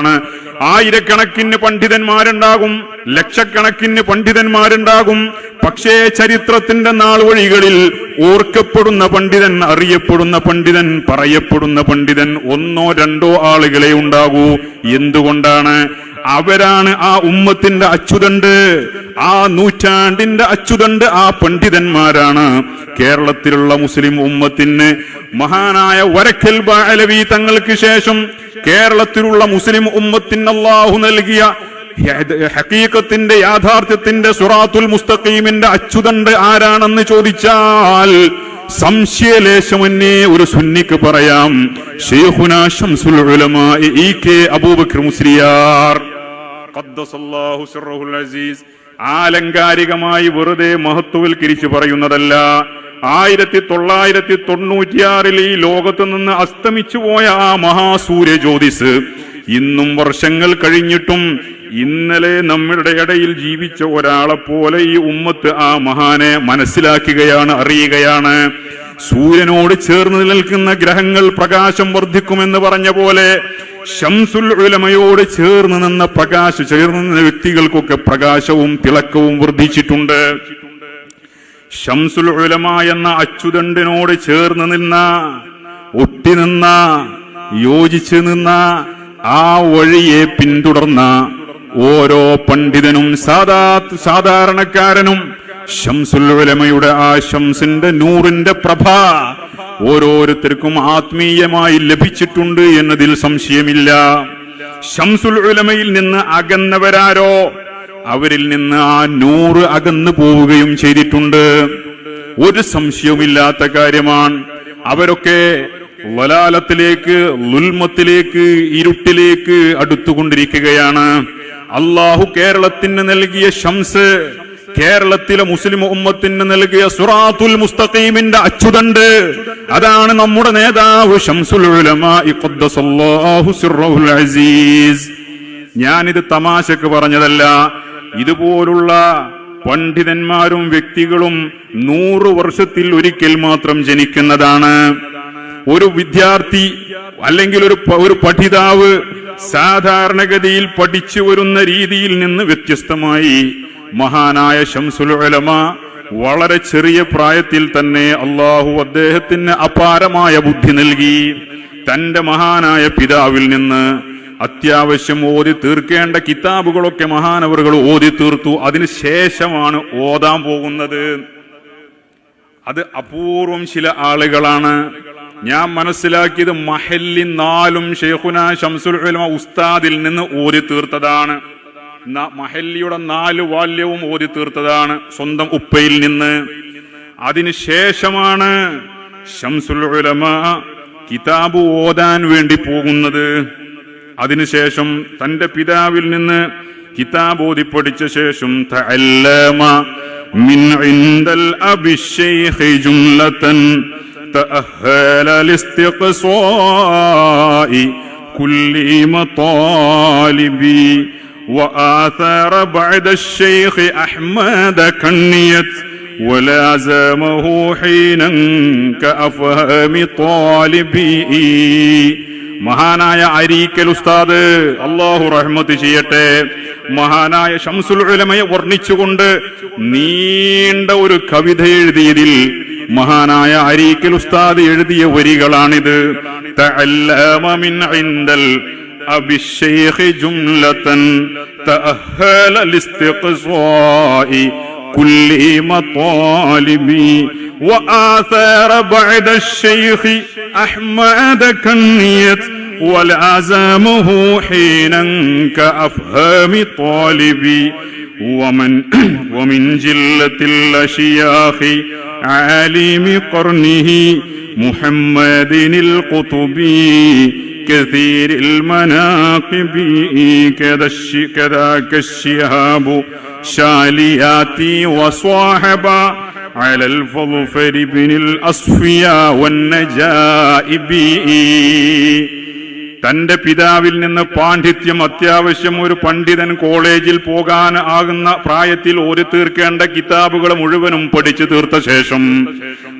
ആണ്. ആയിരക്കണക്കിന് പണ്ഡിതന്മാരുണ്ടാകും ലക്ഷക്കണക്കിന് പണ്ഡിതന്മാരുണ്ടാകും. പക്ഷേ ചരിത്രത്തിന്റെ നാൾ വഴികളിൽ ഓർക്കപ്പെടുന്ന പണ്ഡിതൻ അറിയപ്പെടുന്ന പണ്ഡിതൻ പറയപ്പെടുന്ന പണ്ഡിതൻ ഒന്നോ രണ്ടോ ആളുകളെ ഉണ്ടാകൂ. എന്തുകൊണ്ടാണ്? അവരാണ് ആ ഉമ്മത്തിന്റെ അച്ചുതണ്ട് ആ നൂറ്റാണ്ടിന്റെ അച്ചുതണ്ട് ആ പണ്ഡിതന്മാരാണ്. കേരളത്തിലുള്ള മുസ്ലിം ഉമ്മത്തിന് മഹാനായ വരക്കൽ ബാലവി തങ്ങൾക്ക് ശേഷം കേരളത്തിലുള്ള മുസ്ലിം ഉമ്മത്തിന് അള്ളാഹു നൽകിയ ഹക്കീക്കത്തിന്റെ യാഥാർത്ഥ്യത്തിന്റെ സുറാത്തുൽ മുസ്തഖീമിന്റെ അച്ചുതണ്ട് ആരാണെന്ന് ചോദിച്ചാൽ സംശയലേശമന്യേ ഒരു സുന്നിക്ക് പറയാം. Shaikhuna Shamsul E K Abubakar Musliyar. Azeez. ആലങ്കാരികമായി വെറുതെ മഹത്വവൽക്കരിച്ച് പറയുന്നതല്ല. ആയിരത്തി തൊള്ളായിരത്തി തൊണ്ണൂറ്റിയാറിൽ ഈ ലോകത്ത് നിന്ന് അസ്തമിച്ചു പോയ ആ മഹാസൂര്യ ജ്യോതിസ് ഇന്നും വർഷങ്ങൾ കഴിഞ്ഞിട്ടും ഇന്നലെ നമ്മളുടെ ഇടയിൽ ജീവിച്ച ഒരാളെ പോലെ ഈ ഉമ്മത്ത് ആ മഹാനെ മനസ്സിലാക്കുകയാണ് അറിയുകയാണ്. സൂര്യനോട് ചേർന്ന് നിൽക്കുന്ന ഗ്രഹങ്ങൾ പ്രകാശം വർദ്ധിക്കുമെന്ന് പറഞ്ഞ പോലെ ഷംസുൽ ഉലമയോട് ചേർന്ന് നിന്ന പ്രകാശ ചേർന്ന് നിന്ന വ്യക്തികൾക്കൊക്കെ പ്രകാശവും തിളക്കവും വർദ്ധിച്ചിട്ടുണ്ട്. ഷംസുൽ ഉലമ എന്ന അച്യുതണ്ടിനോട് ചേർന്ന് നിന്ന ഒട്ടി നിന്ന യോജിച്ചു നിന്ന ആ വഴിയെ പിന്തുടർന്ന ഓരോ പണ്ഡിതനും സാധാ സാധാരണക്കാരനും ഷംസുൽ ഉലമയുടെ ആ ഷംസിന്റെ നൂറിന്റെ പ്രഭ ഓരോരുത്തർക്കും ആത്മീയമായി ലഭിച്ചിട്ടുണ്ട് എന്നതിൽ സംശയമില്ല. ഷംസുൽ ഉലമയിൽ നിന്ന് അകന്നവരാരോ? അവരിൽ നിന്ന് ആ നൂറ് അകന്നു പോവുകയും ചെയ്തിട്ടുണ്ട്. ഒരു സംശയവുമില്ലാത്ത കാര്യമാണ്. അവരൊക്കെ വലാലത്തിലേക്ക് ലുൽമത്തിലേക്ക് ഇരുട്ടിലേക്ക് അടുത്തുകൊണ്ടിരിക്കുകയാണ്. അള്ളാഹു കേരളത്തിന് നൽകിയ ഷംസ് കേരളത്തിലെ മുസ്ലിം ഉമ്മത്തിന് നൽകിയ സുറാത്തുൽ മുസ്തഖീമിന്റെ അച്ചുതണ്ട്. അതാണ് നമ്മുടെ നേതാവ് ഷംസുൽ അസീസ്. ഞാനിത് തമാശക്ക് പറഞ്ഞതല്ല. ഇതുപോലുള്ള പണ്ഡിതന്മാരും വ്യക്തികളും നൂറ് വർഷത്തിൽ ഒരിക്കൽ മാത്രം ജനിക്കുന്നതാണ്. ഒരു വിദ്യാർത്ഥി അല്ലെങ്കിൽ ഒരു ഒരു പഠിതാവ് സാധാരണഗതിയിൽ പഠിച്ചു വരുന്ന രീതിയിൽ നിന്ന് വ്യത്യസ്തമായി മഹാനായ ഷംസുൽ ഉലമ വളരെ ചെറിയ പ്രായത്തിൽ തന്നെ അള്ളാഹു അദ്ദേഹത്തിന് അപാരമായ ബുദ്ധി നൽകി. തന്റെ മഹാനായ പിതാവിൽ നിന്ന് അത്യാവശ്യം ഓതി തീർക്കേണ്ട കിതാബുകളൊക്കെ മഹാനവറുകൾ ഓതി തീർത്തു. അതിനുശേഷമാണ് ഓതാൻ പോകുന്നത്. അത് അപൂർവം ചില ആളുകളാണ്. ഞാൻ മനസ്സിലാക്കിയത് മഹല്ലി നാലും ഷെയ്ഖുന ഷംസുൽ ഉലമ ഉസ്താദിൽ നിന്ന് ഓതി തീർത്തതാണ്. മഹല്ലിയുടെ നാല് വാല്യവും ഓതി തീർത്തതാണ് സ്വന്തം ഉപ്പയിൽ നിന്ന് അതിന് ശേഷമാണ് ഷംസുൽ ഉലമ കിതാബ് ഓതാൻ വേണ്ടി പോകുന്നത് അതിനുശേഷം തന്റെ പിതാവിൽ നിന്ന് കിതാബ് ഓതി പഠിച്ച ശേഷം തഅല്ലമ മിൻ ഇൻദൽ അബി ശൈഖ് ജുംലതൻ تأهل لاستقصاء كل مطالب وآثار بعد الشيخ أحمد كنيت ولازمه حينا كأفهام طالبي മഹാനായ അരീക്കൽ ഉസ്താദ് അള്ളാഹു റഹ്മത്ത് ചെയ്യട്ടെ മഹാനായ ഷംസുൽ ഉലമയെ വർണ്ണിച്ചുകൊണ്ട് നീണ്ട ഒരു കവിത എഴുതിയതിൽ മഹാനായ അരീക്കൽ ഉസ്താദ് എഴുതിയ വരികളാണിത് തഅല്ലമ മിൻ ഇൻദൽ أبي الشيخ جملة تأهل لاستقصاء كل مطالبي وآثار بعد الشيخ أحمد كنيت ولازمه حينا كأفهام طالبي ومن ومن جلة الأشياخ عالم قرنه محمد القطبي كثير المناقب كذا كذاك الشهاب شالياتي وصاحبا على الفضفر بن الأصفياء والنجائب. തന്റെ പിതാവിൽ നിന്ന് പാണ്ഡിത്യം അത്യാവശ്യം ഒരു പണ്ഡിതൻ കോളേജിൽ പോകാൻ ആകുന്ന പ്രായത്തിൽ ഒരു തീർക്കേണ്ട കിതാബുകൾ മുഴുവനും പഠിച്ചു തീർത്ത ശേഷം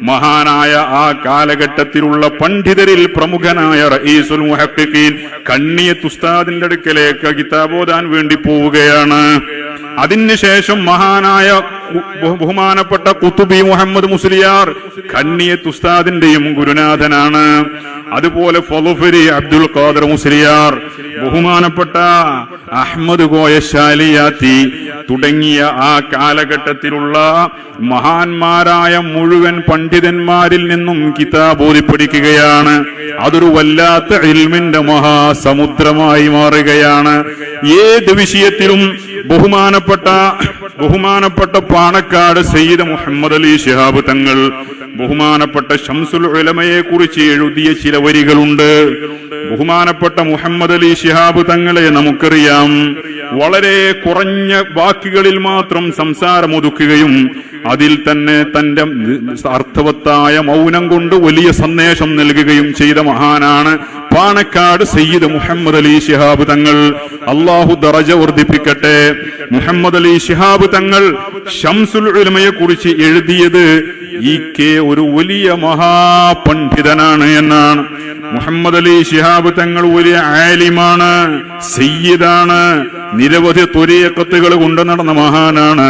മഹാനായ ആ കാലഘട്ടത്തിലുള്ള പണ്ഡിതരിൽ പ്രമുഖനായ റഈസുൽ മുഹക്കീൻ കണ്ണിയത്ത് ഉസ്താദിന്റെ അടുക്കലേക്ക് കിതാബോദാൻ വേണ്ടി പോവുകയാണ്. അതിനുശേഷം മഹാനായ ബഹുമാനപ്പെട്ട കുത്തുബി മുഹമ്മദ് മുസ്ലിയാർ കണ്ണിയത്ത് ഉസ്താദിന്റെയും ഗുരുനാഥനാണ്. അതുപോലെ ഫലുഫരി അബ്ദുൽ ഖാദർ മുസ്ലിയാർ ബഹുമാനപ്പെട്ട അഹമ്മദ് ഗോയശാലിയാത്തി തുടങ്ങിയ ആ കാലഘട്ടത്തിലുള്ള മഹാന്മാരായ മുഴുവൻ പണ്ഡിതന്മാരിൽ നിന്നും കിതാബോധി പഠിക്കുകയാണ് അതൊരു വല്ലാത്ത ഇൽമിന്റെ മഹാസമുദ്രമായി മാറുകയാണ്. ഏത് വിഷയത്തിലും ബഹുമാനപ്പെട്ട ബഹുമാനപ്പെട്ട പാണക്കാട് സയ്യിദ് മുഹമ്മദ് അലി ഷിഹാബ് തങ്ങൾ ബഹുമാനപ്പെട്ട ഷംസുൽ ഉലമയെ കുറിച്ച് എഴുതിയ ചില വരികളുണ്ട്. ബഹുമാനപ്പെട്ട മുഹമ്മദ് അലി ഷിഹാബ് തങ്ങളെ നമുക്കറിയാം. വളരെ കുറഞ്ഞ വാക്കുകളിൽ മാത്രം സംസാരം ഒതുക്കുകയും അതിൽ തന്നെ തന്റെ അർത്ഥവത്തായ മൗനം കൊണ്ട് വലിയ സന്ദേശം നൽകുകയും ചെയ്ത മഹാനാണ് പാണക്കാട് സയ്യിദ് മുഹമ്മദ് അലി ശിഹാബ് തങ്ങൾ അള്ളാഹു ദറജ വർദ്ധിപ്പിക്കട്ടെ. മുഹമ്മദ് അലി ശിഹാബ് തങ്ങൾ ഷംസുൽ ഉലമയെ കുറിച്ച് എഴുതിയത് ഈ കെ ഒരു വലിയ മഹാപണ്ഡിതനാണ് എന്നാണ്. മുഹമ്മദ് അലി ശിഹാബ് തങ്ങൾ വലിയ ആലിമാണ് സയ്യിദാണ് നിരവധി ത്വരീയക്കത്തുകൾ കൊണ്ടു നടന്ന മഹാനാണ്.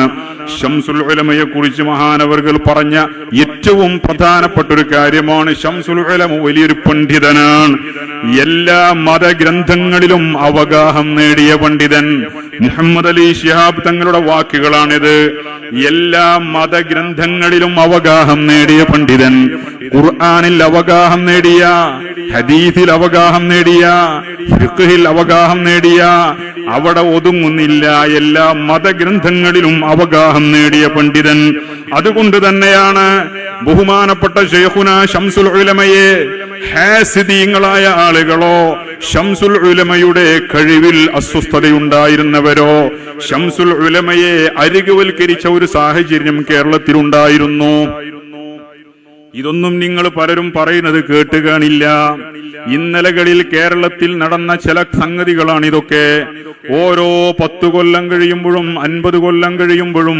ഷംസുൽ ഉലമയെ കുറിച്ച് മഹാനവർകൾ പറഞ്ഞ ഏറ്റവും പ്രധാനപ്പെട്ട ഒരു കാര്യമാണ് ഷംസുൽ ഉലമ വലിയൊരു പണ്ഡിതനാണ്. എല്ലാ മതഗ്രന്ഥങ്ങളിലും അവഗാഹം നേടിയ പണ്ഡിതൻ മുഹമ്മദ് അലി ഷിഹാബ് തങ്ങളുടെ വാക്കുകളാണിത്. എല്ലാ മതഗ്രന്ഥങ്ങളിലും അവഗാഹം നേടിയ പണ്ഡിതൻ ഖുർആനിൽ അവഗാഹം നേടിയ ഹദീസിൽ അവഗാഹം നേടിയ ഫിഖിൽ അവഗാഹം നേടിയ അവിടെ ഒതുങ്ങുന്നില്ല. എല്ലാ മതഗ്രന്ഥങ്ങളിലും അവഗാഹം നേടിയ പണ്ഡിതൻ അതുകൊണ്ട് തന്നെയാണ് ബഹുമാനപ്പെട്ട ഷെയ്ഖുന ഷംസുൽ ഉലമയെ ഹാസിദീങ്ങളായ ആളുകളോ ഷംസുൽ ഉലമയുടെ കഴിവിൽ അസ്വസ്ഥതയുണ്ടായിരുന്നവരോ? ഷംസുൽ ഉലമയെ അരികുവൽക്കരിച്ച ഒരു സാഹചര്യം കേരളത്തിലുണ്ടായിരുന്നു. ഇതൊന്നും നിങ്ങൾ പലരും പറയുന്നത് കേട്ട് കാണില്ല ഇന്നലകളിൽ കേരളത്തിൽ നടന്ന ചില സംഗതികളാണ് ഇതൊക്കെ. ഓരോ പത്തു കൊല്ലം കഴിയുമ്പോഴും അൻപത് കൊല്ലം കഴിയുമ്പോഴും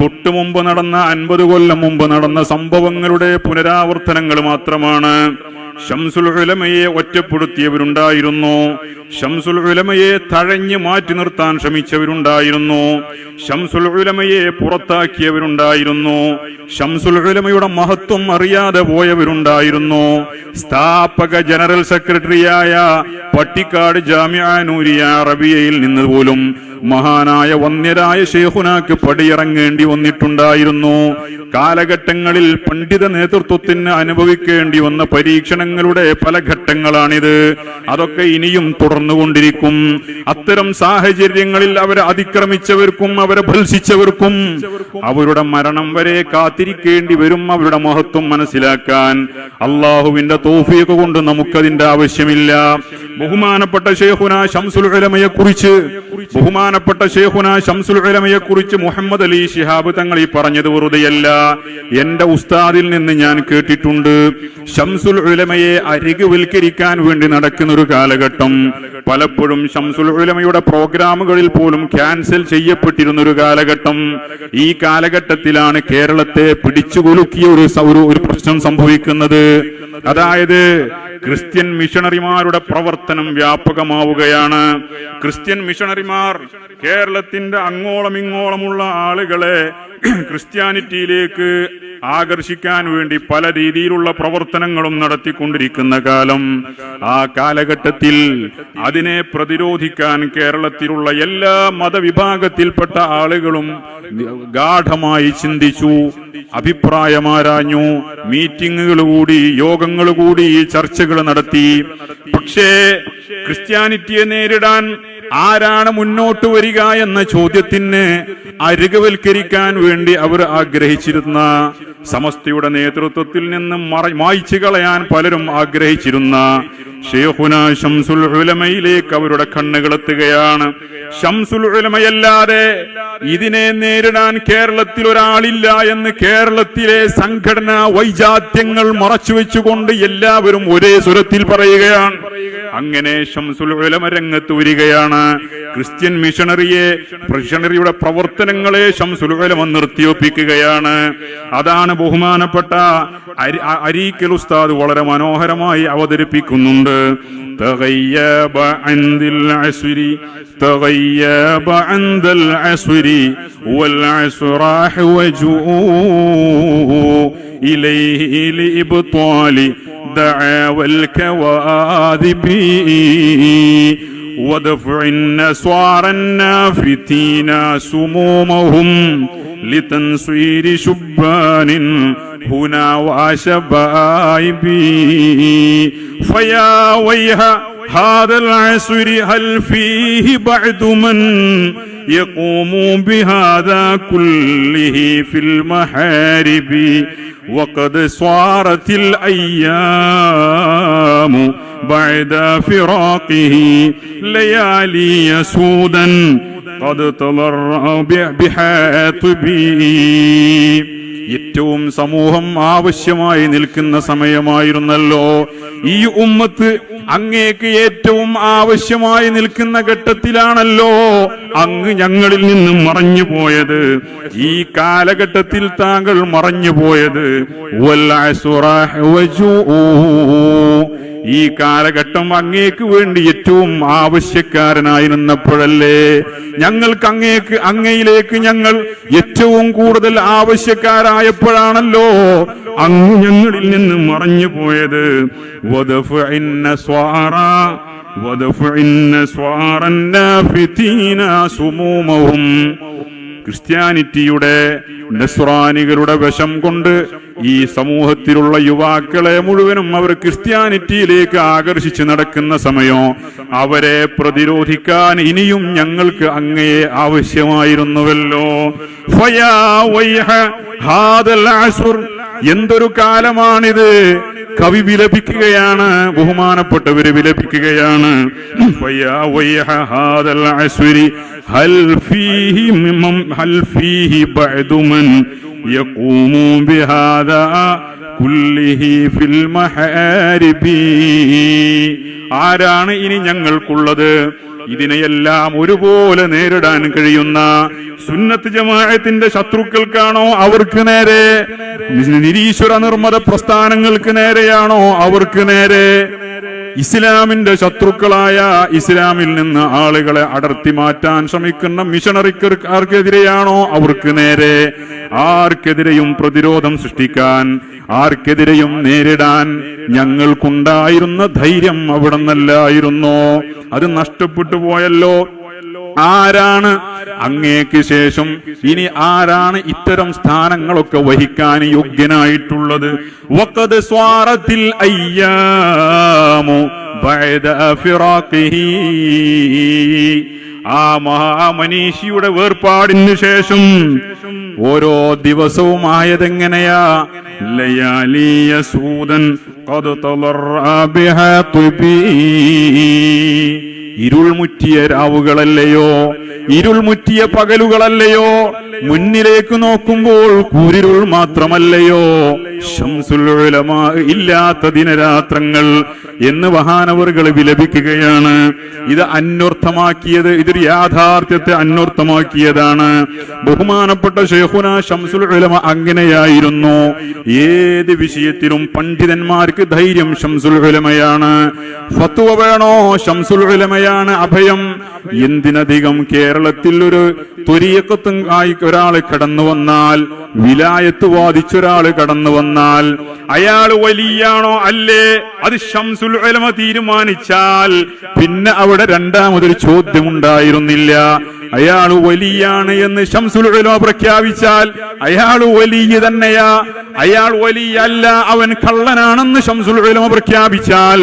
തൊട്ടു മുമ്പ് നടന്ന അൻപത് കൊല്ലം മുമ്പ് നടന്ന സംഭവങ്ങളുടെ പുനരാവർത്തനങ്ങൾ മാത്രമാണ്. ഷംസുൽ ഉലമയെ ഒറ്റപ്പെടുത്തിയവരുണ്ടായിരുന്നു. ഷംസുൽ ഉലമയെ തഴഞ്ഞു മാറ്റി നിർത്താൻ ശ്രമിച്ചവരുണ്ടായിരുന്നു. ഷംസുൽ ഉലമയെ പുറത്താക്കിയവരുണ്ടായിരുന്നു. ഷംസുൽ ഉലമയുടെ മഹത്വം അറിയാതെ പോയവരുണ്ടായിരുന്നു. സ്ഥാപക ജനറൽ സെക്രട്ടറിയായ പട്ടിക്കാട് ജാമ്യാനൂരിയ അറബിയയിൽ റബിയയിൽ നിന്ന് പോലും മഹാനായ വന്യരായ ഷെയ്ഖുനാക്ക് പടിയിറങ്ങേണ്ടി വന്നിട്ടുണ്ടായിരുന്നു. കാലഘട്ടങ്ങളിൽ പണ്ഡിത നേതൃത്വത്തിന് അനുഭവിക്കേണ്ടി വന്ന പരീക്ഷണങ്ങളുടെ പല ഘട്ടങ്ങളാണിത്. അതൊക്കെ ഇനിയും തുടർന്നുകൊണ്ടിരിക്കും. അത്തരം സാഹചര്യങ്ങളിൽ അവരെ അതിക്രമിച്ചവർക്കും അവരെ ഭത്സിച്ചവർക്കും അവരുടെ മരണം വരെ കാത്തിരിക്കേണ്ടി വരും അവരുടെ മഹത്വം മനസ്സിലാക്കാൻ. അള്ളാഹുവിന്റെ തോഫിയൊക്കെ കൊണ്ട് നമുക്കതിന്റെ ആവശ്യമില്ല. ബഹുമാനപ്പെട്ട ഷെയ്ഖുന ഷംസുൽ ഉലമയെ കുറിച്ച് ബഹുമാനപ്പെട്ട ഷെയ്ഖുന ഷംസുൽ ഉലമയെ കുറിച്ച് മുഹമ്മദ് അലി ഷിഹാബ് തങ്ങൾ ഈ പറഞ്ഞത് വെറുതെയല്ല. എന്റെ ഉസ്താദിൽ നിന്ന് ഞാൻ കേട്ടിട്ടുണ്ട്. ഷംസുൽ ഉലമയെ അരികുവൽക്കരിക്കാൻ വേണ്ടി നടക്കുന്ന ഒരു കാലഘട്ടം. പലപ്പോഴും ഷംസുൽ ഉലമയുടെ പ്രോഗ്രാമുകളിൽ പോലും ക്യാൻസൽ ചെയ്യപ്പെട്ടിരുന്ന ഒരു കാലഘട്ടം. ഈ കാലഘട്ടത്തിലാണ് കേരളത്തെ പിടിച്ചുകൊലുക്കിയ ഒരു ഒരു പ്രശ്നം സംഭവിക്കുന്നത്. അതായത് ക്രിസ്ത്യൻ മിഷണറിമാരുടെ പ്രവർത്തനം വ്യാപകമാവുകയാണ്. ക്രിസ്ത്യൻ മിഷണറിമാർ കേരളത്തിന്റെ അങ്ങോളം ഇങ്ങോളമുള്ള ആളുകളെ ക്രിസ്ത്യാനിറ്റിയിലേക്ക് ആകർഷിക്കാൻ വേണ്ടി പല രീതിയിലുള്ള പ്രവർത്തനങ്ങളും നടത്തിക്കൊണ്ടിരിക്കുന്ന കാലം ആ കാലഘട്ടത്തിൽ അതിനെ പ്രതിരോധിക്കാൻ കേരളത്തിലുള്ള എല്ലാ മതവിഭാഗത്തിൽപ്പെട്ട ആളുകളും ഗാഠമായി ചിന്തിച്ചു അഭിപ്രായമാരാഞ്ഞു മീറ്റിങ്ങുകൾ കൂടി യോഗങ്ങൾ കൂടി ചർച്ചകൾ നടത്തി. പക്ഷേ ക്രിസ്ത്യാനിറ്റിയെ നേരിടാൻ ആരാണ് മുന്നോട്ട് വരിക എന്ന ചോദ്യത്തിന് അരുകവൽക്കരിക്കാൻ വേണ്ടി അവർ ആഗ്രഹിച്ചിരുന്ന സമസ്തയുടെ നേതൃത്വത്തിൽ നിന്ന് മറ- മായ്ച്ചു കളയാൻ പലരും ആഗ്രഹിച്ചിരുന്ന ഷെയ്ഖുന ഷംസുൽ ഉലമയിലേക്ക് അവരുടെ കണ്ണുകളെത്തുകയാണ് ഷംസുൽ ഉലമയല്ലാതെ ഇതിനെ നേരിടാൻ കേരളത്തിൽ ഒരാളില്ല എന്ന് കേരളത്തിലെ സംഘടനാ വൈജാത്യങ്ങൾ മറച്ചുവെച്ചുകൊണ്ട് എല്ലാവരും ഒരേ സ്വരത്തിൽ പറയുകയാണ്. അങ്ങനെ ഷംസുൽ ഉലമ രംഗത്ത് വരികയാണ്. ക്രിസ്ത്യൻ മിഷണറിയെ മിഷണറിയുടെ പ്രവർത്തനങ്ങളെ ഷംസുൽ ഉലമ നിർത്തിയൊപ്പിക്കുകയാണ് അതാണ് ബഹുമാനപ്പെട്ട അരി- അ- അരീക്കൽ ഉസ്താദ് വളരെ മനോഹരമായി അവതരിപ്പിക്കുന്നുണ്ട് تغيب عند العسر تغيب عند العسر والعسر أحوجه إليه لإبطال دعاوى الكواذب ودفع النسوار النافتين سمومهم لتنصير شبان هنا وشبائب فيا ويح هذا العسر هل فيه بعد من يقوم بهذا كله في المحارب؟ وقد صارت الأيام بعد فراقه ليالي سودا قد تضرع بحاطبه ഏറ്റവും സമൂഹം ആവശ്യമായി നിൽക്കുന്ന സമയമായിരുന്നല്ലോ ഈ ഉമ്മത്ത് അങ്ങേക്ക് ഏറ്റവും ആവശ്യമായി നിൽക്കുന്ന ഘട്ടത്തിലാണല്ലോ അങ്ങ് ഞങ്ങളിൽ നിന്നും മറഞ്ഞു പോയത് ഈ കാലഘട്ടത്തിൽ താങ്കൾ മറഞ്ഞു പോയത് ഈ കാലഘട്ടം അങ്ങേക്ക് വേണ്ടി ഏറ്റവും ആവശ്യക്കാരനായി നിന്നപ്പോഴല്ലേ ഞങ്ങൾക്ക് അങ്ങേക്ക് അങ്ങയിലേക്ക് ഞങ്ങൾ ഏറ്റവും കൂടുതൽ ആവശ്യക്കാരായപ്പോഴാണല്ലോ അങ്ങ് ഞങ്ങളിൽ നിന്ന് മറഞ്ഞു പോയത്. സ്വാറ സ്വാറന്ന സുമൂമവും. ക്രിസ്ത്യാനിറ്റിയുടെ നെസ്രാനികളുടെ വശം കൊണ്ട് ഈ സമൂഹത്തിലുള്ള യുവാക്കളെ മുഴുവനും അവർ ക്രിസ്ത്യാനിറ്റിയിലേക്ക് ആകർഷിച്ച് നടക്കുന്ന സമയം അവരെ പ്രതിരോധിക്കാൻ ഇനിയും ഞങ്ങൾക്ക് അങ്ങയെ ആവശ്യമായിരുന്നുവല്ലോ. ഫയാ ഹാദൽ എന്തൊരു കാലമാണിത്? കവി വിലപിക്കുകയാണ് ബഹുമാനപ്പെട്ടവര് വിലപിക്കുകയാണ്. ഹൽ ഫീഹി ബിഹാദാ കുല്ലിഹി ഫിൽ മഹാരിബി. ആരാണ് ഇനി ഞങ്ങൾക്കുള്ളത്? ഇതിനെയെല്ലാം ഒരുപോലെ നേരിടാൻ കഴിയുന്ന സുന്നത്ത് ജമാഅത്തിന്റെ ശത്രുക്കൾക്കാണോ അവർക്ക് നേരെ? നിരീശ്വര നിർമ്മത പ്രസ്ഥാനങ്ങൾക്ക് നേരെയാണോ അവർക്ക് നേരെ? ഇസ്ലാമിന്റെ ശത്രുക്കളായ ഇസ്ലാമിൽ നിന്ന് ആളുകളെ അടർത്തി മാറ്റാൻ ശ്രമിക്കുന്ന മിഷണറിക്കാർക്കെതിരെയാണോ അവർക്ക് നേരെ? ആർക്കെതിരെയും പ്രതിരോധം സൃഷ്ടിക്കാൻ ആർക്കെതിരെയും നേരിടാൻ ഞങ്ങൾക്കുണ്ടായിരുന്ന ധൈര്യം അവിടെ നിന്നല്ലായിരുന്നോ അത് നഷ്ടപ്പെട്ടു പോയല്ലോ. ആരാണ്? അങ്ങേക്ക് ശേഷം ഇനി ആരാണ് ഇത്തരം സ്ഥാനങ്ങളൊക്കെ വഹിക്കാൻ യോഗ്യനായിട്ടുള്ളത്? വഖദ് സ്വാറത്തിൽ ആ മഹാമനീഷിയുടെ വേർപാടിനു ശേഷം ഓരോ ദിവസവും ആയതെങ്ങനെയാ ലയാലിയ സൂദൻ ഇരുൾമുറ്റിയ രാവുകളല്ലയോ? ഇരുൾമുറ്റിയ പകലുകളല്ലയോ? മുന്നിലേക്ക് നോക്കുമ്പോൾ കൂരിരുൾ മാത്രമല്ലയോ? ഇല്ലാത്ത ദിനരാത്രങ്ങൾ എന്ന് മഹാനവറുകൾ വിലപിക്കുകയാണ്. ഇത് അന്വർത്ഥമാക്കിയത് ഇതൊരു യാഥാർത്ഥ്യത്തെ അന്വർത്ഥമാക്കിയതാണ്. ബഹുമാനപ്പെട്ട ഷെഹുന ഷംസുൽ ഉലമ അങ്ങനെയായിരുന്നു. ഏത് വിഷയത്തിലും പണ്ഡിതന്മാർക്ക് ധൈര്യം ഷംസുൽ ഉലമയാണ്. ഫത്തുവ വേണോ ഷംസുൽ ഉലമയാണ് അഭയം. എന്തിനധികം കേരളത്തിൽ ഒരു തുരിയക്കത്തും ആയി ഒരാൾ കടന്നു വന്നാൽ വിലായത്ത് വാദിച്ചൊരാൾ കടന്നു വന്നാൽ അയാൾ വലിയാണോ അല്ലേ? അത് ഷംസുൽ ഉലമ തീരുമാനിച്ചാൽ പിന്നെ അവിടെ രണ്ടാമതൊരു ചോദ്യം ഉണ്ടായിരുന്നില്ല അയാൾ വലിയാണ് എന്ന് ഷംസുൽ ഉലമ പ്രഖ്യാപിച്ചാൽ അയാൾ വലിയ തന്നെയാ. അയാൾ വലിയല്ല അവൻ കള്ളനാണെന്ന് ഷംസുൽ ഉലമ പ്രഖ്യാപിച്ചാൽ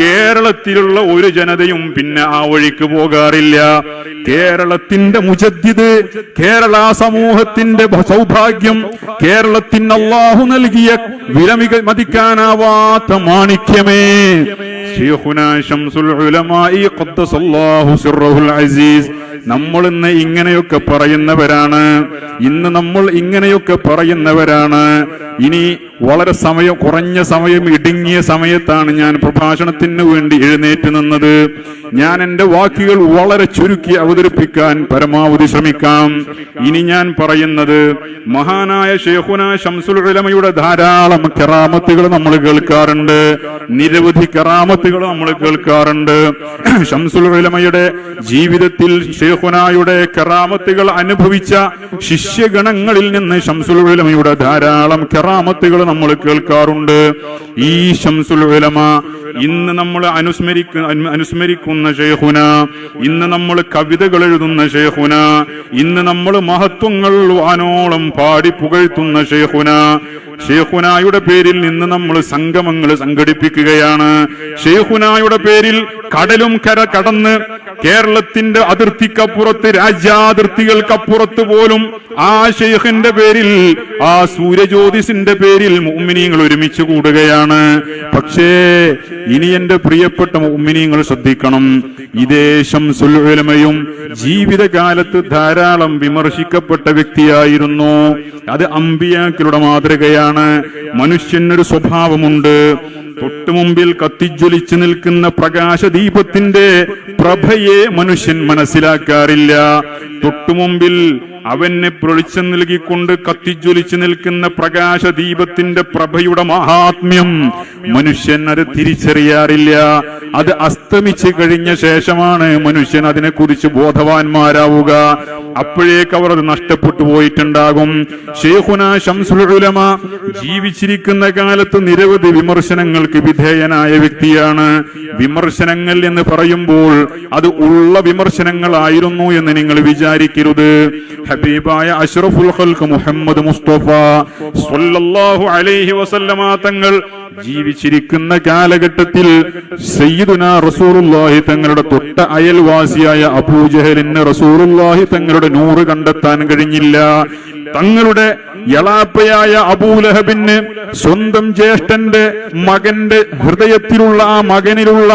കേരളത്തിലുള്ള ഒരു ജനതയും പിന്നെ ആ വഴിക്ക് പോകാറില്ല. കേരളത്തിന്റെ മുജദ്ദിദ് കേരള സമൂഹത്തിന്റെ ഭ- സൗഭാഗ്യം കേരളത്തിന് അള്ളാഹു നൽകിയ വിലമിക മതിക്കാനാവാത്ത മാണിക്യമേ. അസീസ്. നമ്മൾ ഇന്ന് ഇങ്ങനെയൊക്കെ പറയുന്നവരാണ്. ഇന്ന് നമ്മൾ ഇങ്ങനെയൊക്കെ പറയുന്നവരാണ്. ഇനി വളരെ സമയം കുറഞ്ഞ സമയം ഇടുങ്ങിയ സമയത്താണ് ഞാൻ പ്രഭാഷണത്തിന് വേണ്ടി എഴുന്നേറ്റ് നിന്നത്. ഞാൻ എന്റെ വാക്കുകൾ വളരെ ചുരുക്കി അവതരിപ്പിക്കാൻ പരമാവധി ശ്രമിക്കാം. ഇനി ഞാൻ പറയുന്നത് മഹാനായ ഷെയ്ഖുന ഷംസുൽ ഉലമയുടെ ധാരാളം കെറാമത്തുകൾ നമ്മൾ കേൾക്കാറുണ്ട്. നിരവധി കെറാമത്തുകൾ നമ്മൾ കേൾക്കാറുണ്ട്. ഷംസുൽ ഉലമയുടെ ജീവിതത്തിൽ ഷെയ്ഖുനായുടെ കെറാമത്തുകൾ അനുഭവിച്ച ശിഷ്യഗണങ്ങളിൽ നിന്ന് ഷംസുൽ ഉലമയുടെ ധാരാളം കറാമത്തുകൾ നമ്മൾ കേൾക്കാറുണ്ട്. ഈ ഷംസുൽ ഉലമ ഇന്ന് നമ്മൾ അനുസ്മരിക്ക അനുസ്മരിക്കുന്ന ഷെയ്ഹുന ഇന്ന് നമ്മൾ കവിതകൾ എഴുതുന്ന ഷെയ്ഹുന ഇന്ന് നമ്മൾ മഹത്വങ്ങൾ വാനോളം പാടി പുകഴ്ത്തുന്ന ഷെയ്ഹുന ഷെയ്ഹുനായുടെ പേരിൽ നിന്ന് നമ്മൾ സംഗമങ്ങൾ സംഘടിപ്പിക്കുകയാണ്. ഷെയ്ഹുനായുടെ പേരിൽ കടലും കര കടന്ന് കേരളത്തിന്റെ അതിർത്തിക്കപ്പുറത്ത് രാജ്യാതിർത്തികൾക്കപ്പുറത്ത് പോലും ആ ഷെയ്ഖിന്റെ പേരിൽ ആ സൂര്യജ്യോതിസിന്റെ പേരിൽ മുഅ്മിനീങ്ങൾ ഒരുമിച്ച് കൂടുകയാണ്. പക്ഷേ ഇനി എന്റെ പ്രിയപ്പെട്ട മുഅ്മിനീങ്ങൾ ശ്രദ്ധിക്കണം. ഇതേ ശംസുൽ ഉലമയും ജീവിതകാലത്ത് ധാരാളം വിമർശിക്കപ്പെട്ട വ്യക്തിയായിരുന്നു. അത് അമ്പിയാക്കളുടെ മാതൃകയാണ്. മനുഷ്യനൊരു സ്വഭാവമുണ്ട്. തൊട്ടുമുമ്പിൽ കത്തിജ്വലിച്ചു നിൽക്കുന്ന പ്രകാശദീപത്തിന്റെ പ്രഭയെ മനുഷ്യൻ മനസ്സിലാക്കാറില്ല. തൊട്ടു മുമ്പിൽ അവന് പ്രൊളിച്ചം നൽകിക്കൊണ്ട് കത്തിജ്വലിച്ചു നിൽക്കുന്ന പ്രകാശദീപത്തിന്റെ പ്രഭയുടെ മഹാത്മ്യം മനുഷ്യൻ അത് തിരിച്ചറിയാറില്ല. അത് അസ്തമിച്ചു കഴിഞ്ഞ ശേഷമാണ് മനുഷ്യൻ അതിനെക്കുറിച്ച് ബോധവാന്മാരാവുക. അപ്പോഴേക്ക് അവർ അത് നഷ്ടപ്പെട്ടു പോയിട്ടുണ്ടാകും. ഷേഹുന ഷംസുൽ ഉലമ ജീവിച്ചിരിക്കുന്ന കാലത്ത് നിരവധി വിമർശനങ്ങൾക്ക് വിധേയനായ വ്യക്തിയാണ്. വിമർശനങ്ങൾ എന്ന് പറയുമ്പോൾ അത് ഉള്ള വിമർശനങ്ങളായിരുന്നു എന്ന് നിങ്ങൾ വിചാരിക്കരുത്. ഹബീബായ അഷ്റഫുൽ ഖൽഖ് മുഹമ്മദ് മുസ്തഫ സ്വല്ലല്ലാഹു അലൈഹി വസല്ലമ തങ്ങൾ ജീവിച്ചിരിക്കുന്ന കാലഘട്ടത്തിൽ സയ്യിദുന റസൂലുള്ളാഹി തങ്ങളുടെ തൊട്ട അയൽവാസിയായ അബൂജഹലിന് റസൂറുല്ലാഹി തങ്ങളുടെ നൂറ് കണ്ടെത്താൻ കഴിഞ്ഞില്ല. തങ്ങളുടെ യളാപ്പയായ അബൂലഹബിന് സ്വന്തം ജ്യേഷ്ഠന്റെ മകന്റെ ഹൃദയത്തിലുള്ള ആ മകനിലുള്ള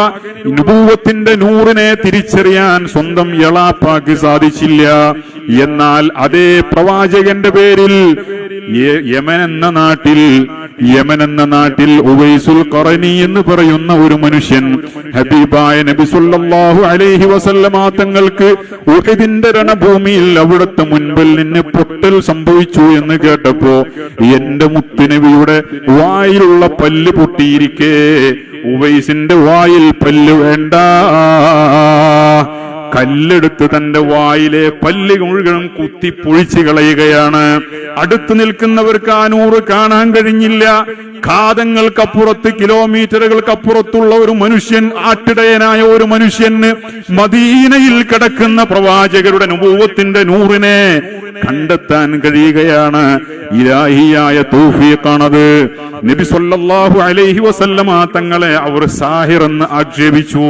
നുപൂവത്തിന്റെ നൂറിനെ തിരിച്ചറിയാൻ സ്വന്തം യളാപ്പാക്ക് സാധിച്ചില്ല. എന്നാൽ അതേ പ്രവാചകന്റെ പേരിൽ യമൻ എന്ന നാട്ടിൽ യമൻ എന്ന നാട്ടിൽ ഉവൈസുൽ കൊറനി എന്ന് പറയുന്ന ഒരു മനുഷ്യൻ ഹബീബായ നബിസുല്ലാഹു അലേഹി വസല്ലമ തങ്ങൾക്ക് ഉഹദിന്റെ രണഭൂമിയിൽ അവിടുത്തെ മുൻപിൽ നിന്ന് പൊട്ടൽ സംഭവിച്ചു എന്ന് കേട്ടപ്പോ എന്റെ മുത്തുനബിയുടെ വായിലുള്ള പല്ല് പൊട്ടിയിരിക്കേ. ഉവൈസിന്റെ വായിൽ പല്ല് വേണ്ട. കല്ലെടുത്ത് തന്റെ വായിലെ പല്ല് മുഴുകണം കുത്തി പൊഴിച്ചു കളയുകയാണ്. അടുത്തു നിൽക്കുന്നവർക്ക് ആ നൂറ് കാണാൻ കഴിഞ്ഞില്ല. ഘാതങ്ങൾക്കപ്പുറത്ത് കിലോമീറ്ററുകൾക്കപ്പുറത്തുള്ള ഒരു മനുഷ്യൻ ആട്ടിടയനായ ഒരു മനുഷ്യന് മദീനയിൽ കിടക്കുന്ന പ്രവാചകരുടെ അനുഭവത്തിന്റെ നൂറിനെ കണ്ടെത്താൻ കഴിയുകയാണ്. ഇലാഹിയായ തൗഫീഖാണത്. നബി സല്ലല്ലാഹു അലൈഹി വസല്ലമ തങ്ങളെ അവർ സാഹിർ എന്ന് ആക്ഷേപിച്ചു.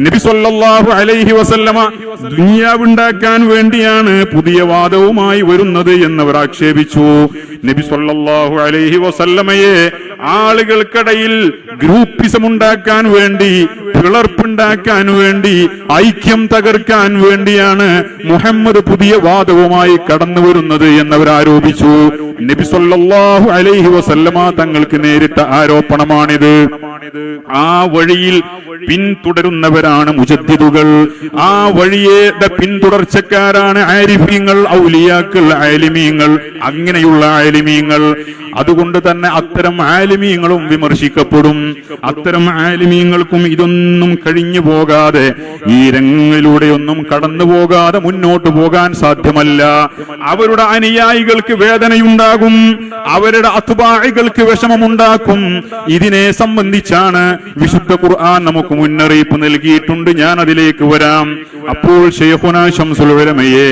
നബി സല്ലല്ലാഹു അലൈഹി വസല്ലമ ദുനിയാവുണ്ടാക്കാൻ വേണ്ടിയാണ് പുതിയ വാദവുമായി വരുന്നത് എന്നവർ ആക്ഷേപിച്ചു. നബി സല്ലല്ലാഹു അലൈഹി വസല്ലമയെ ആളുകൾക്കിടയിൽ ഗ്രൂപ്പിസം ഉണ്ടാക്കാൻ വേണ്ടി പിളർപ്പുണ്ടാക്കാൻ വേണ്ടി ഐക്യം തകർക്കാൻ വേണ്ടിയാണ് മുഹമ്മദ് പുതിയ വാദവുമായി കടന്നു വരുന്നത് എന്നവർ ആരോപിച്ചു. നബി സല്ലല്ലാഹു അലൈഹി വസല്ലമ തങ്ങൾക്ക് നേരിട്ട ആരോപണമാണിത്. ആ വഴിയിൽ പിന്തുടരുന്നവരാണ് മുജദ്ദിദുകൾ. ആ വഴിയുടെ പിന്തുടർച്ചക്കാരാണ് ആരിഫീങ്ങൾ ഔലിയാക്കൾ ആലിമീങ്ങൾ അങ്ങനെയുള്ള ആലിമീങ്ങൾ. അതുകൊണ്ട് തന്നെ അത്തരം ആലിമീങ്ങളും വിമർശിക്കപ്പെടും. അത്തരം ആലിമീങ്ങൾക്കും ഇതൊന്നും കഴിഞ്ഞു പോകാതെ ഈ രംഗങ്ങളിലൂടെ ഒന്നും കടന്നു പോകാതെ മുന്നോട്ട് പോകാൻ സാധ്യമല്ല. അവരുടെ അനുയായികൾക്ക് വേദനയുണ്ടാകും അവരുടെ അത്ബായികൾക്ക് വിഷമമുണ്ടാക്കും. ഇതിനെ സംബന്ധിച്ചാണ് വിശുദ്ധ ഖുർആൻ നമുക്ക് മുന്നറിയിപ്പ് നൽകിയിട്ടുണ്ട്. ഞാൻ അതിലേക്ക് വരാം. അപ്പോൾ ഷെയ്ഖുന ശംസുൽ ഉലമയെ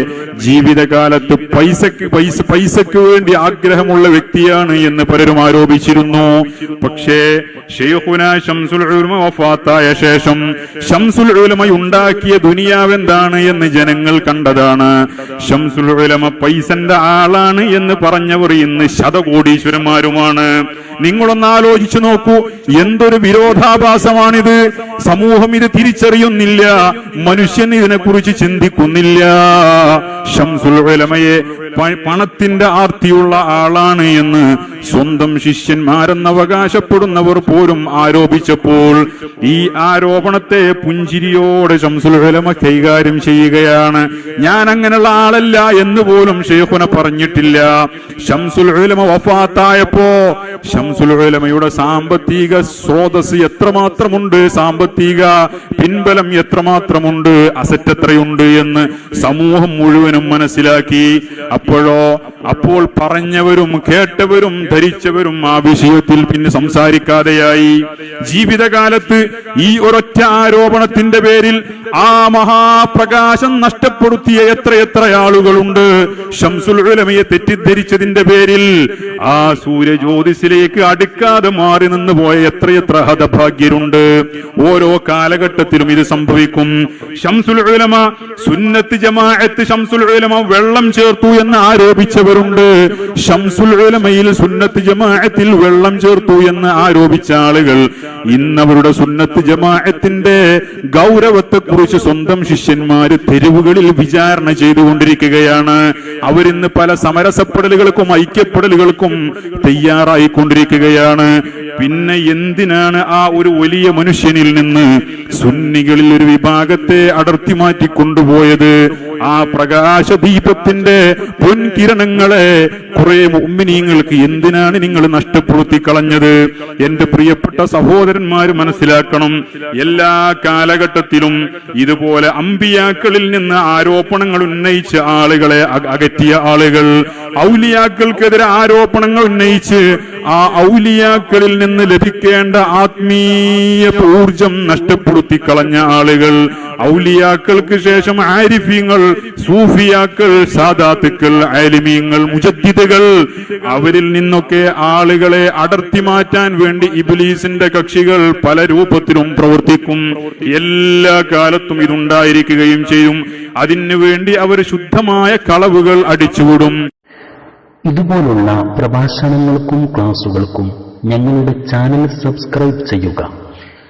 ജീവിതകാലത്ത് പൈസക്ക് പൈസ പൈസക്ക് വേണ്ടി ആഗ്രഹമുള്ള വ്യക്തിയാണ് എന്ന് പലരും ആരോപിച്ചിരുന്നു. പക്ഷേ ഷെയ്ഖുന ഷംസുൽ വഫാത്തായ ശേഷം ഷംസുൽ ഉലമ ഉണ്ടാക്കിയ ദുനിയാവെന്താണ് എന്ന് ജനങ്ങൾ കണ്ടതാണ്. ഷംസുൽ ഉലമ പൈസന്റെ ആളാണ് എന്ന് പറഞ്ഞവർ ഇന്ന് ശതകോടീശ്വരന്മാരുമാണ്. നിങ്ങളൊന്ന് ആലോചിച്ചു നോക്കൂ. എന്തൊരു വിരോധാഭാസമാണിത്. സമൂഹം ഇത് തിരിച്ചറിയുന്നില്ല. മനുഷ്യൻ ഇതിനെക്കുറിച്ച് ചിന്തിക്കുന്നില്ല. ഷംസുൽ ഉലമയെ പണത്തിന്റെ ആർത്തിയുള്ള ആളാണ് എന്ന് സ്വന്തം ശിഷ്യന്മാരെന്ന് അവകാശപ്പെടുന്നവർ പോലും ആരോപിച്ചപ്പോൾ ഈ ആരോപണത്തെ പുഞ്ചിരിയോടെ ഷംസുൽ ഉലമ കൈകാര്യം ചെയ്യുകയാണ്. ഞാൻ അങ്ങനെയുള്ള ആളല്ല എന്ന് പോലും ഷെയ്ഖുന പറഞ്ഞിട്ടില്ല. ഷംസുൽ ഉലമ വഫാത്തായപ്പോ ഷംസുൽ ഉലമയുടെ സാമ്പത്തിക സ്രോതസ് എത്രമാത്രമുണ്ട്? സാമ്പത്തിക പിൻബലം എത്രമാത്രമുണ്ട്? അസറ്റ് എത്രയുണ്ട് എന്ന് സമൂഹം മുഴുവനും മനസ്സിലാക്കി. അപ്പോഴോ അപ്പോൾ പറഞ്ഞവരും കേട്ടവരും ധരിച്ചവരും ആ വിഷയത്തിൽ പിന്നെ സംസാരിക്കാതെയായി. ജീവിതകാലത്ത് ഈ ഒരൊറ്റ ആരോപണത്തിന്റെ പേരിൽ ആ മഹാപ്രകാശം നഷ്ടപ്പെടുത്തിയ എത്രയെത്ര ആളുകളുണ്ട്. ഷംസുൽ ഉലമയെ തെറ്റിദ്ധരിച്ചതിന്റെ പേരിൽ ആ സൂര്യജ്യോതിസിലേക്ക് അടുക്കാതെ മാറി നിന്ന് പോയ എത്രയെത്ര ഹതഭാഗ്യരുണ്ട്. ഓരോ കാലഘട്ടത്തിലും ഇത് സംഭവിക്കും. ഷംസുൽ ഉലമ സുന്നത്ത് ജമാഅത്ത് ഷംസുൽ ഉലമ വെള്ളം ചേർത്തു എന്ന് ആരോപിച്ചവരുണ്ട് ഷംസുൽ ഉലമയിൽ സുന്നത്ത് ജമാഅത്തിൽ വെള്ളം ചേർത്തു എന്ന് ആരോപിച്ച ആളുകൾ ഇന്നവരുടെ സുന്നത്ത് ജമാഅത്തിന്റെ ഗൗരവത്തെ കുറിച്ച് സ്വന്തം ശിഷ്യന്മാര് തെരുവുകളിൽ വിചാരണ ചെയ്തുകൊണ്ടിരിക്കുകയാണ്. അവരിന്ന് പല സമരസപ്പെടലുകൾക്കും ഐക്യപ്പെടലുകൾക്കും തയ്യാറായിക്കൊണ്ടിരിക്കുകയാണ്. പിന്നെ എന്തിനാണ് ആ ഒരു വലിയ മനുഷ്യനിൽ നിന്ന് സുന്നികളിൽ ഒരു വിഭാഗത്തെ അടർത്തി മാറ്റി കൊണ്ടുപോയത് ആ പ്രകാശദീപത്തിന്റെ പൊൻകിരണങ്ങളെ കുറെ ഉമ്മിനീങ്ങൾക്ക് എന്തിനാണ് നിങ്ങൾ നഷ്ടപ്പെടുത്തി കളഞ്ഞത്? എന്റെ പ്രിയപ്പെട്ട സഹോദരന്മാർ മനസ്സിലാക്കണം. എല്ലാ കാലഘട്ടത്തിലും ഇതുപോലെ അമ്പിയാക്കളിൽ നിന്ന് ആരോപണങ്ങൾ ഉന്നയിച്ച ആളുകളെ അക- അകറ്റിയ ആളുകൾ ഔലിയാക്കൾക്കെതിരെ ആരോപണങ്ങൾ ഉന്നയിച്ച് ആ ഔലിയാക്കളിൽ നിന്ന് ലഭിക്കേണ്ട ആത്മീയ ഊർജം നഷ്ടപ്പെടുത്തി കളഞ്ഞ ആളുകൾ ഔലിയാക്കൾക്ക് ശേഷം ആരിഫ്യങ്ങൾ സൂഫിയാക്കൾ സാദാത്തുക്കൾ ആലിമീങ്ങൾ മുജദ്ദിദുകൾ അവരിൽ നിന്നൊക്കെ ആളുകളെ അടർത്തി മാറ്റാൻ വേണ്ടി ഇബിലീസിന്റെ കക്ഷികൾ പല രൂപത്തിലും പ്രവർത്തിക്കും. എല്ലാ കാലത്തും ഇതുണ്ടായിരിക്കുകയും ചെയ്യും. അതിനു വേണ്ടി അവർ ശുദ്ധമായ കളവുകൾ അടിച്ചുവിടും. ഇതുപോലുള്ള പ്രഭാഷണങ്ങൾക്കും ക്ലാസുകൾക്കും ഞങ്ങളുടെ ചാനൽ സബ്സ്ക്രൈബ് ചെയ്യുക.